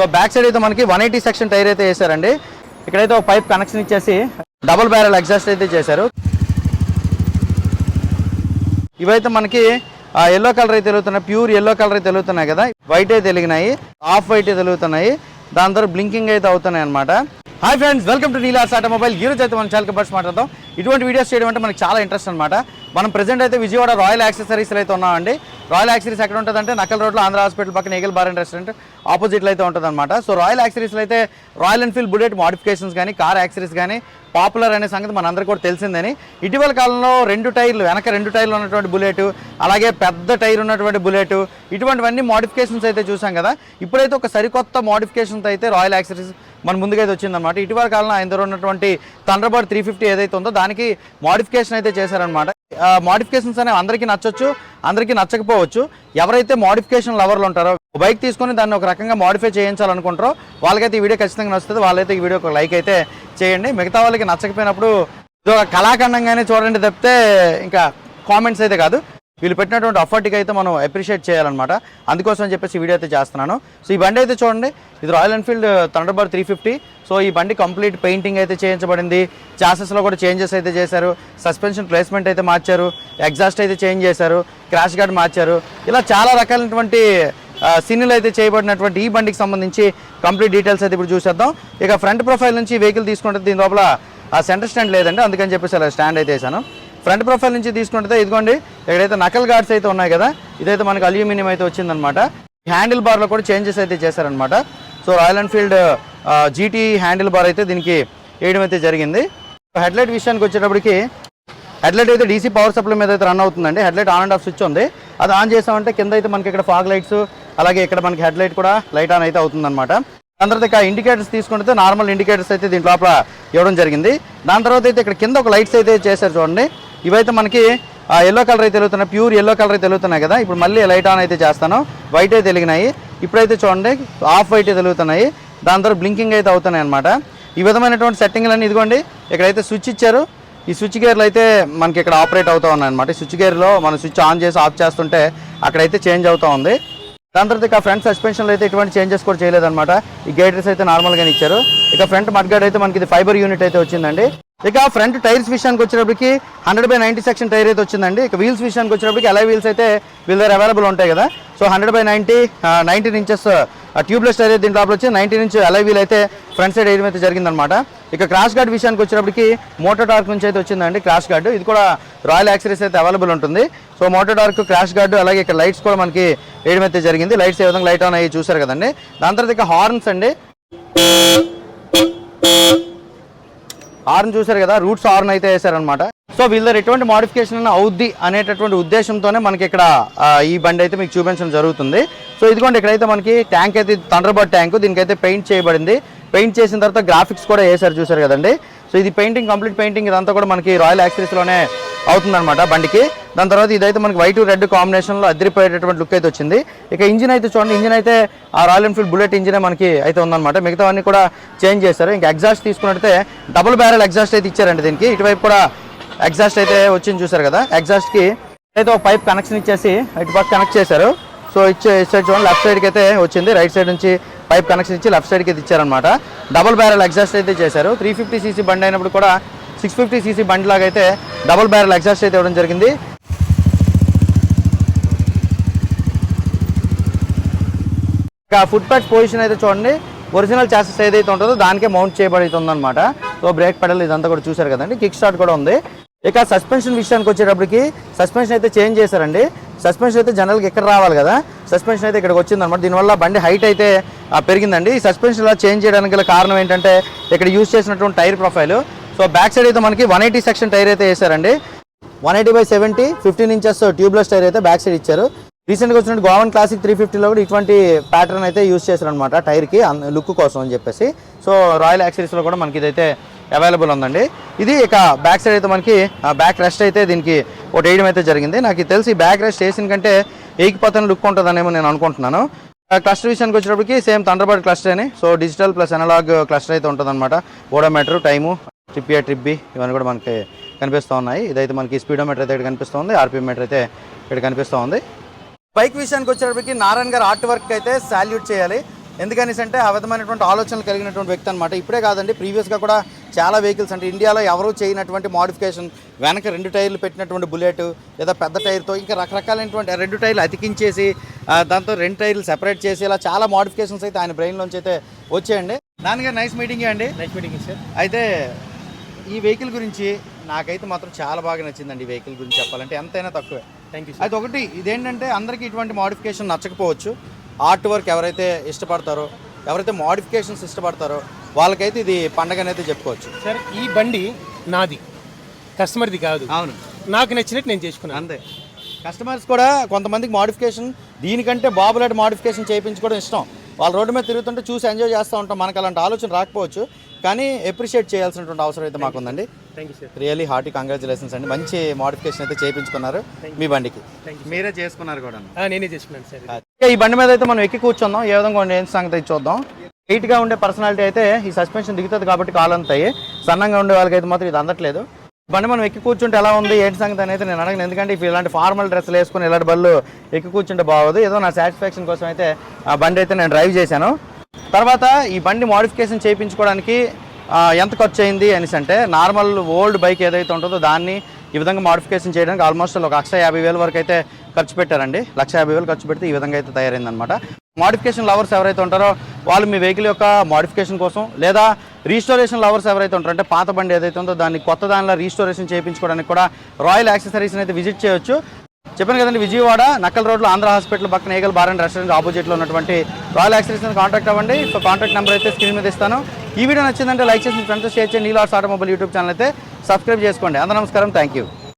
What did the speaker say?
So back side అయితే మనకి one eighty section tyre అయితే వేసారండి ఇక్కడైతే ఒక పైప్ కనెక్షన్ ఇచ్చేసి డబుల్ బ్యారెల్ ఎగ్జాస్ట్ అయితే చేశారు. ఇవైతే మనకి ఎల్లో కలర్ అయితే తెలుగుతున్నాయి ప్యూర్ ఎల్లో కలర్ అయితే తెలుగుతున్నాయి కదా. వైట్ అయితే వెలిగినాయి ఆఫ్ వైట్ అయితే తెలుగుతున్నాయి దాని తర్వాత బ్లింకింగ్ అయితే అవుతున్నాయి అనమాట hi friends welcome to Neela's automobile ఈ రోజు అయితే మనం చాలా బర్డ్స్ మాట్లాడదాం. ఇటువంటి వీడియోస్ చేయడం అంటే మనకి చాలా ఇంట్రెస్ట్ అనమాట మనం ప్రెసెంట్ అయితే విజయవాడ రాయల్ యాక్సెసరీస్లో అయితే ఉన్నామండి. రాయల్ యాక్సరీస్ ఎక్కడ ఉంటుందంటే నకల్ రోడ్లో ఆంధ్ర హాస్పిటల్ పక్కన ఏగల్ బార్ అండ్ రెస్టారెంట్ ఆపోజిట్లో అయితే ఉంటుందన్నమాట. సో రాయల్ యాక్సరీస్లో అయితే రాయల్ ఎన్ఫీల్డ్ బుల్లెట్ మోడిఫికేషన్స్ కానీ కార్ యాక్సరీస్ కానీ పాపులర్ అనే సంగతి మనందరికీ కూడా తెలిసిందని. ఇటీవల కాలంలో రెండు టైర్లు వెనక రెండు టైర్లు ఉన్నటువంటి బుల్లెట్ అలాగే పెద్ద టైర్ ఉన్నటువంటి బుల్లెట్ ఇటువంటివన్నీ మోడిఫికేషన్స్ అయితే చూసాం కదా. ఇప్పుడైతే ఒక సరికొత్త మోడిఫికేషన్స్ అయితే రాయల్ యాక్సరీస్ మన ముందుగా అయితే అనమాట ఇటీవల కాలంలో ఆయన దగ్గర ఉన్నటువంటి థండర్బర్డ్ త్రీ ఫిఫ్టీ ఏదైతే ఉందో దానికి మోడిఫికేషన్ అయితే చేశారనమాట మోడిఫికేషన్స్ అనేవి అందరికీ నచ్చొచ్చు అందరికీ నచ్చకపోవచ్చు. ఎవరైతే మోడిఫికేషన్ లవర్లు ఉంటారో బైక్ తీసుకొని దాన్ని ఒక రకంగా మోడిఫై చేయించాలనుకుంటారో వాళ్ళకైతే ఈ వీడియో ఖచ్చితంగా నచ్చుతుంది. వాళ్ళైతే ఈ వీడియోకి ఒక లైక్ అయితే చేయండి. మిగతా వాళ్ళకి నచ్చకపోయినప్పుడు ఇది ఒక కళాఖండంగానే చూడండి తప్పితే ఇంకా కామెంట్స్ అయితే కాదు. వీళ్ళు పెట్టినటువంటి అఫర్ట్కి అయితే మనం అప్రిషియేట్ చేయాలన్నమాట. అందుకోసం అని చెప్పేసి వీడియో అయితే చేస్తున్నాను. సో ఈ బండి అయితే చూడండి ఇది Royal Enfield Thunderbird three fifty so ఈ బండి కంప్లీట్ పెయింటింగ్ అయితే చేయించబడింది. చాసెస్లో కూడా చేంజెస్ అయితే చేశారు. సస్పెన్షన్ ప్లేస్మెంట్ అయితే మార్చారు. ఎగ్జాస్ట్ అయితే చేంజ్ చేశారు. క్రాష్ గార్డ్ మార్చారు. ఇలా చాలా రకాలైనటువంటి uh, సీన్లు అయితే చేయబడినటువంటి ఈ బండికి సంబంధించి కంప్లీట్ డీటెయిల్స్ అయితే ఇప్పుడు చూసేద్దాం. ఇక ఫ్రంట్ ప్రొఫైల్ నుంచి వెహికల్ తీసుకుంటే దీని లోపల uh, సెంటర్ స్టాండ్ లేదండి. అందుకని చెప్పేసి అలా స్టాండ్ అయితే వేసాను ఫ్రంట్ ప్రొఫైల్ నుంచి తీసుకుంటే ఇదిగోండి ఇక్కడైతే నకల్ గార్డ్స్ అయితే ఉన్నాయి కదా ఇదైతే మనకి అల్యూమినియం అయితే వచ్చిందనమాట హ్యాండిల్ బార్లో కూడా చేంజెస్ అయితే చేశారనమాట so Royal Enfield GT handle bar అయితే దీనికి వేయడం అయితే జరిగింది. హెడ్లైట్ విషయానికి వచ్చేటప్పటికి హెడ్లైట్ అయితే డీసీ పవర్ సప్లై మీద అయితే రన్ అవుతుందండి. Headlight on and off switch ఉంది. అది ఆన్ చేసామంటే కింద అయితే మనకి ఇక్కడ ఫాగ్ లైట్స్ అలాగే ఇక్కడ మనకి హెడ్లైట్ కూడా లైట్ ఆన్ అయితే అవుతుందన్నమాట. దాని తర్వాత ఇక్కడ ఇండికేటర్స్ తీసుకుంటే నార్మల్ ఇండికేటర్స్ అయితే దీని లోపల ఇవ్వడం జరిగింది. దాని తర్వాత అయితే ఇక్కడ కింద ఒక లైట్స్ అయితే చేశారు చూడండి. ఇవైతే మనకి ఎల్లో కలర్ అయితే తెలుగుతున్నాయి ప్యూర్ ఎల్లో కలర్ అయితే తెలుగుతున్నాయి కదా. ఇప్పుడు మళ్ళీ లైట్ ఆన్ అయితే చేస్తాను. వైట్ అయితే వెలిగినాయి. ఇప్పుడైతే చూడండి ఆఫ్ వైట్ తెలుగుతున్నాయి దాని తర్వాత బ్లింకింగ్ అయితే అవుతున్నాయి అనమాట ఈ విధమైనటువంటి సెట్టింగ్లన్నీ ఇదిగోండి ఇక్కడైతే స్విచ్ ఇచ్చారు. ఈ స్విచ్ గేర్లు అయితే మనకి ఇక్కడ ఆపరేట్ అవుతూ ఉన్నాయి అనమాట స్విచ్ గేర్లో మనం స్విచ్ ఆన్ చేసి ఆఫ్ చేస్తుంటే అక్కడైతే చేంజ్ అవుతూ ఉంది. దాని తర్వాత ఇక ఫ్రంట్ సస్పెన్షన్లో అయితే ఎటువంటి చేంజెస్ కూడా చేయలేదన్నమాట. ఈ గైడర్స్ అయితే నార్మల్గానే ఇచ్చారు. ఇక ఫ్రంట్ మడ్గాడ్ అయితే మనకి ఇది ఫైబర్ యూనిట్ అయితే వచ్చిందండి. ఇక ఫ్రంట్ టైర్స్ విషయానికి వచ్చేటప్పటికి hundred by ninety section tyre అయితే వచ్చిందండి. ఇక వీల్స్ విషయానికి వచ్చేటప్పటికి ఎలా వీల్స్ అయితే వీళ్ళ దగ్గర అవైలబుల్ ఉంటాయి కదా. So hundred by ninety nineteen inches tubeless tyre అయితే దీని లోపల వచ్చి నైన్టీన్ ఇంచ్ అలై వీల్ అయితే ఫ్రంట్ సైడ్ వేయడం అయితే జరిగిందనమాట ఇక క్రాష్ గార్డ్ విషయానికి వచ్చేటప్పటికి మోటార్ టార్క్ నుంచి అయితే వచ్చిందండి క్రాష్ గార్డ్ ఇది కూడా రాయల్ యాక్సరీస్ అయితే అవైలబుల్ ఉంటుంది. So motor torque crash guard అలాగే ఇక్కడ లైట్స్ కూడా మనకి వేయడం అయితే జరిగింది. లైట్స్ ఏ విధంగా లైట్ ఆన్ అయ్యి చూసారు కదండి. దాని తర్వాత ఇక హార్న్స్ అండి. ఆర్న్ చూసారు కదా రూట్స్ ఆర్న్ అయితే వేసారనమాట సో వీళ్ళ దగ్గర ఎటువంటి మోడిఫికేషన్ అవుద్ది అనేటటువంటి ఉద్దేశంతోనే మనకి ఇక్కడ ఈ బండి అయితే మీకు చూపించడం జరుగుతుంది. సో ఇదిగోండి ఇక్కడైతే మనకి ట్యాంక్ అయితే థండర్బర్డ్ ట్యాంక్ దీనికైతే పెయింట్ చేయబడింది. పెయింట్ చేసిన తర్వాత గ్రాఫిక్స్ కూడా వేసారు చూసారు కదండి. సో ఇది పెయింటింగ్ కంప్లీట్ పెయింటింగ్ ఇదంతా కూడా మనకి రాయల్ యాక్సరీస్లోనే అవుతుందన్నమాట బండికి. దాని తర్వాత ఇదైతే మనకి వైట్ రెడ్ కాంబినేషన్లో అదిరిపోయేటటువంటి లుక్ అయితే వచ్చింది. ఇక ఇంజిన్ అయితే చూడండి ఇంజిన్ అయితే ఆ రాయల్ ఎన్ఫీల్డ్ బుల్లెట్ ఇంజినే మనకి అయితే ఉందన్నమాట. మిగతావన్నీ కూడా చేంజ్ చేశారు. ఇంకా ఎగ్జాస్ట్ తీసుకున్నట్టయితే డబుల్ బ్యారెల్ ఎగ్జాస్ట్ అయితే ఇచ్చారండి దీనికి. ఇటువైపు కూడా ఎగ్జాస్ట్ అయితే వచ్చింది చూసారు కదా. ఎగ్జాస్ట్కి అయితే ఒక పైప్ కనెక్షన్ ఇచ్చేసి ఇటు పక్క కనెక్ట్ చేశారు. సో ఇచ్చే ఇటు సైడ్ చూడండి లెఫ్ట్ సైడ్కి అయితే వచ్చింది. రైట్ సైడ్ నుంచి పైప్ కనెక్షన్ ఇచ్చి లెఫ్ట్ సైడ్కి అయితే ఇచ్చారనమాట డబుల్ బ్యారెల్ ఎగ్జాస్ట్ అయితే చేశారు. త్రీ ఫిఫ్టీ సీసీ బండి అయినప్పుడు కూడా సిక్స్ ఫిఫ్టీ సీసీ బండి లాగా అయితే డబుల్ బ్యారెల్ ఎగ్జాస్ట్ అయితే ఇవ్వడం జరిగింది. ఇక ఫుట్ ప్యాక్ పొజిషన్ అయితే చూడండి. ఒరిజినల్ చాసెస్ ఏదైతే ఉంటుందో దానికే మౌంట్ చేయబడి అనమాట సో బ్రేక్ పెడల్ ఇదంతా కూడా చూసారు కదండి. కిక్ స్టార్ట్ కూడా ఉంది. ఇక సస్పెన్షన్ విషయానికి వచ్చేటప్పటికి సస్పెన్షన్ అయితే చేంజ్ చేశారండి. సస్పెన్షన్ అయితే జనరల్గా ఇక్కడ రావాలి కదా? సస్పెన్షన్ అయితే ఇక్కడికి వచ్చిందనమాట దీనివల్ల బండి హైట్ అయితే పెరిగిందండి. ఈ సస్పెన్షన్ ఇలా చేంజ్ చేయడానికి గల కారణం ఏంటంటే ఇక్కడ యూజ్ చేసినటువంటి tyre profile. So back side అయితే మనకి వన్ ఎయిటీ సెక్షన్ టైర్ అయితే వేసారండి one eighty by seventy fifteen inches tubeless tyre అయితే బ్యాక్ సైడ్ ఇచ్చారు. రీసెంట్గా వచ్చిన గోవన్ క్లాసిక్ త్రీ ఫిఫ్టీలో కూడా ఇటువంటి ప్యాటర్న్ అయితే యూస్ చేశారు అనమాట టైర్కి లుక్ కోసం అని చెప్పేసి. సో రాయల్ యాక్సరీస్లో కూడా మనకి ఇదైతే అవైలబుల్ ఉందండి. ఇది ఇక బ్యాక్ సైడ్ అయితే మనకి బ్యాక్ రెస్ట్ అయితే దీనికి ఒకటి వేయడం అయితే జరిగింది. నాకు తెలిసి బ్యాక్ రెస్ట్ వేసిన కంటే ఏకిపోతాను లుక్ ఉంటుందనేమో నేను అనుకుంటున్నాను. క్లస్టర్ విషయానికి వచ్చేటప్పటికి సేమ్ థండర్బర్డ్ క్లస్టర్ అని so digital plus analogue cluster అయితే ఉంటుందన్నమాట. Odometer time. Trip A trip B ఇవన్నీ కూడా మనకి కనిపిస్తూ ఉన్నాయి. ఇదైతే మనకి స్పీడోమీటర్ అయితే ఇక్కడ కనిపిస్తుంది ఆర్పిఎం మీటర్ అయితే ఇక్కడ కనిపిస్తూ ఉంది. బైక్ విషయానికి వచ్చేటప్పటికి నారాయణ గారు ఆర్ట్ వర్క్ అయితే సాల్యూట్ చేయాలి. ఎందుకనేసి అంటే ఆ విధమైనటువంటి ఆలోచనలు కలిగినటువంటి వ్యక్తి అనమాట ఇప్పుడే కాదండి ప్రీవియస్గా కూడా చాలా వెహికల్స్ అంటే ఇండియాలో ఎవరూ చేయనటువంటి మోడిఫికేషన్ వెనక రెండు టైర్లు పెట్టినటువంటి బుల్లెట్ లేదా పెద్ద టైర్తో ఇంకా రకరకాలైనటువంటి రెండు టైర్లు అతికించేసి దాంతో రెండు టైర్లు సెపరేట్ చేసి ఇలా చాలా మోడిఫికేషన్స్ అయితే ఆయన బ్రెయిన్లోంచి అయితే వచ్చాయండి. నాన్నగారు నైస్ మీటింగ్ అండి? Night meeting sir. అయితే ఈ వెహికల్ గురించి నాకైతే మాత్రం చాలా బాగా నచ్చిందండి ఈ వెహికల్ గురించి చెప్పాలంటే. ఎంతైనా తక్కువే. థ్యాంక్ యూ అయితే ఒకటి ఇదేంటంటే అందరికీ ఇటువంటి మోడిఫికేషన్ నచ్చకపోవచ్చు. ఆర్ట్ వర్క్ ఎవరైతే ఇష్టపడతారో ఎవరైతే మోడిఫికేషన్స్ ఇష్టపడతారో వాళ్ళకైతే ఇది పండగ అయితే చెప్పుకోవచ్చు. సార్ ఈ బండి నాది. కస్టమర్ది కాదు. అవును. నాకు నచ్చినట్టు నేను చేసుకున్నాను. అంతే. కస్టమర్స్ కూడా కొంతమందికి మోడిఫికేషన్ దీనికంటే బాబులాంటి మోడిఫికేషన్ చేయించుకోవడం ఇష్టం. వాళ్ళు రోడ్డు మీద తిరుగుతుంటే చూసి ఎంజాయ్ చేస్తూ ఉంటాం. మనకు అలాంటి ఆలోచన రాకపోవచ్చు. కానీ ఎప్రిషియేట్ చేయాల్సినటువంటి అవసరం అయితే మాకుందండి. Thank you sir really hearty congratulations అండి. మంచి మోడిఫికేషన్ అయితే చేయించుకున్నారు మీ బండికి. మీరే చేసుకున్నారు కూడా నేనే చేసుకున్నాను సార్ ఈ బండి మీద అయితే మనం ఎక్కి కూర్చుందాం. ఏ విధంగా ఉండే సంగతి అయితే చూద్దాం. Height గా ఉండే పర్సనాలిటీ అయితే ఈ సస్పెన్షన్ దిగుతుంది కాబట్టి కాలు అంతాయి సన్నంగా ఉండే వాళ్ళకి అయితే మాత్రం ఇది అందట్లేదు. బండి మనం ఎక్కి కూర్చుంటే ఎలా ఉంది? ఏంటి సంగతి అనేది నేను అడగను. ఎందుకంటే ఇప్పుడు ఇలాంటి ఫార్మల్ డ్రెస్సులు వేసుకుని ఇలాంటి బళ్ళు ఎక్కి కూర్చుంటే బాగోదు. ఏదో నా సాటిస్ఫాక్షన్ కోసం అయితే ఆ బండి అయితే నేను డ్రైవ్ చేశాను. తర్వాత ఈ బండి మోడిఫికేషన్ చేయించుకోవడానికి ఎంత ఖర్చు అయింది అనేసి అంటే నార్మల్ ఓల్డ్ బైక్ ఏదైతే ఉంటుందో దాన్ని ఈ విధంగా మోడిఫికేషన్ చేయడానికి ఆల్మోస్ట్ ఒక లక్ష యాభై వేల వరకు అయితే ఖర్చు పెట్టారండి. లక్ష యాభై వేలు ఖర్చు పెడితే ఈ విధంగా అయితే తయారైందనమాట మోడిఫికేషన్ లవర్స్ ఎవరైతే ఉంటారో వాళ్ళు మీ వెహికల్ యొక్క మోడిఫికేషన్ కోసం లేదా రీస్టోరేషన్ లవర్స్ ఎవరైతే ఉంటారో అంటే పాత బండి ఏదైతే ఉందో దాన్ని కొత్త దానిలో రీస్టోరేషన్ చేయించుకోవడానికి కూడా రాయల్ యాక్సెసరీస్ని అయితే విజిట్ చేయొచ్చు. చెప్పాను కదండి విజయవాడ నక్కల్ రోడ్లో ఆంధ్ర హాస్పిటల్ పక్కన ఏగల్ బార్ అండ్ రెస్టారెంట్ ఆపోజిట్లో ఉన్నటువంటి రాయల్ యాక్సెసరీస్ని కాంటాక్ట్ అవ్వండి. సో కాంటాక్ట్ నెంబర్ అయితే స్క్రీన్ మీద ఇస్తాను. ఈ వీడియో నచ్చిందంటే లైక్ చేసి ఫ్రెండ్స్ షేర్ చేయండి. నీలాస్ ఆటోమొబైల్ యూట్యూబ్ ఛానల్ అయితే సబ్స్క్రైబ్ చేసుకోండి. అందరూ నమస్కారం. Thank you.